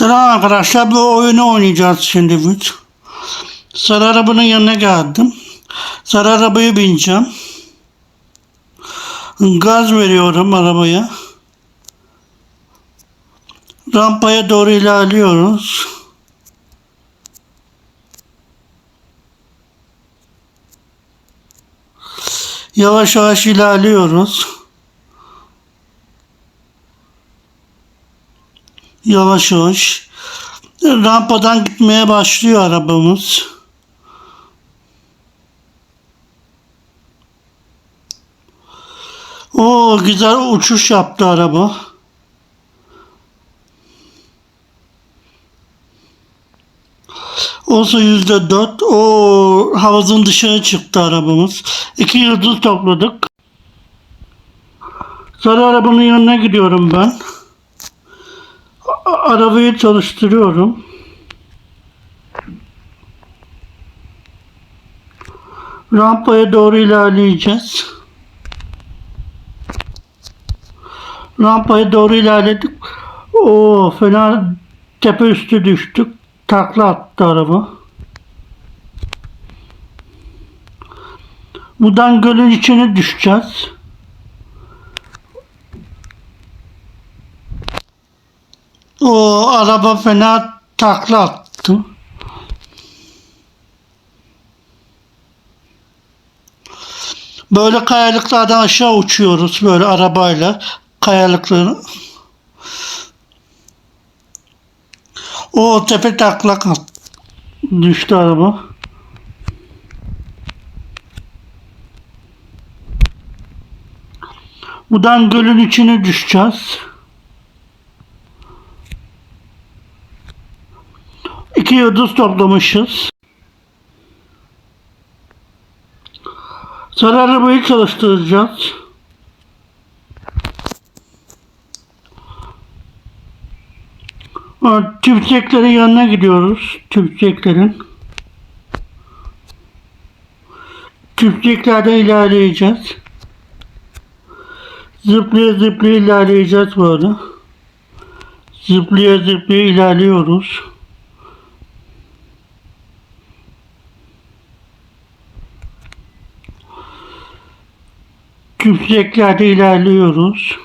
Selam arkadaşlar bu oyunu oynayacağız şimdi biz. Sarı arabanın yanına geldim. Sarı arabaya bineceğim. Gaz veriyorum arabaya. Rampaya doğru ilerliyoruz. Yavaş yavaş ilerliyoruz. Yavaş yavaş. Rampadan gitmeye başlıyor arabamız. O güzel uçuş yaptı araba. Olsa yüzde dört. O havuzun dışına çıktı arabamız. İki yıldız topladık. Sarı arabanın yanına gidiyorum ben. Arabayı çalıştırıyorum. Rampaya doğru ilerleyeceğiz. Rampaya doğru ilerledik. O fena tepe üstü düştük. Takla attı araba. Buradan gölün içine düşeceğiz. O araba fena takla attı. Böyle kayalıklardan aşağı uçuyoruz böyle arabayla kayalıkları. O tepe taklak. Düştü araba. Buradan gölün içine düşeceğiz. İki yıldız toplamışız. Sarı arabayı çalıştıracağız. Tüpçeklerin yanına gidiyoruz. Tüpçeklerin. Tüpçeklerde ilerleyeceğiz. Zıplaya zıplaya ilerleyeceğiz böyle. Zıplaya zıplaya ilerliyoruz. Tüpçeklerde ilerliyoruz.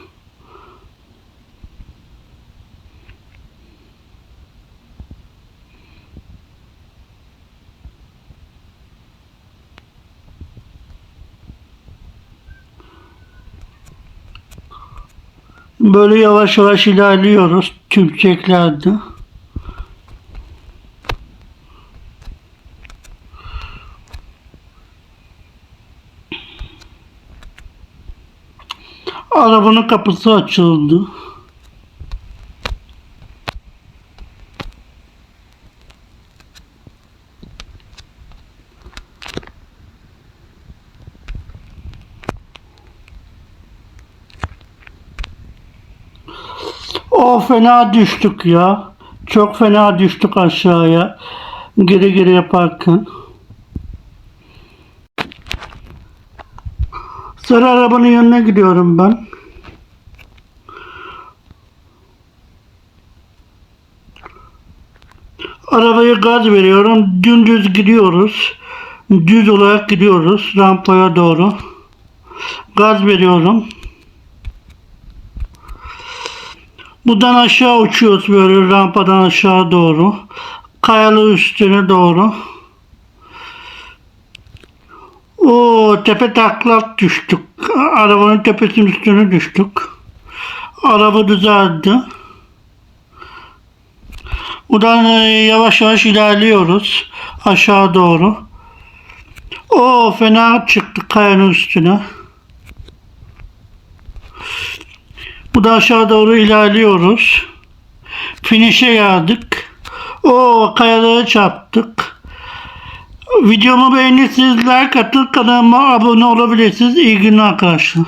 Böyle yavaş yavaş ilerliyoruz tüpçeklerde. Arabanın kapısı açıldı. O fena düştük ya. Çok fena düştük aşağıya. Geri geri yaparken. Sarı arabanın yanına gidiyorum ben. Arabaya gaz veriyorum. Dümdüz gidiyoruz. Düz olarak gidiyoruz rampaya doğru. Gaz veriyorum. Buradan aşağı uçuyoruz böyle rampadan aşağı doğru. Kayalı üstüne doğru. O tepe taklak düştük. Arabanın tepesinin üstüne düştük. Araba düzeldi. Buradan e, yavaş yavaş ilerliyoruz aşağı doğru. O fena çıktık kayanın üstüne. Bu da aşağı doğru ilerliyoruz. Finişe geldik. O kayalara çarptık. Videomu beğenirseniz like atın kanalıma abone olabilirsiniz. İyi günler arkadaşlar.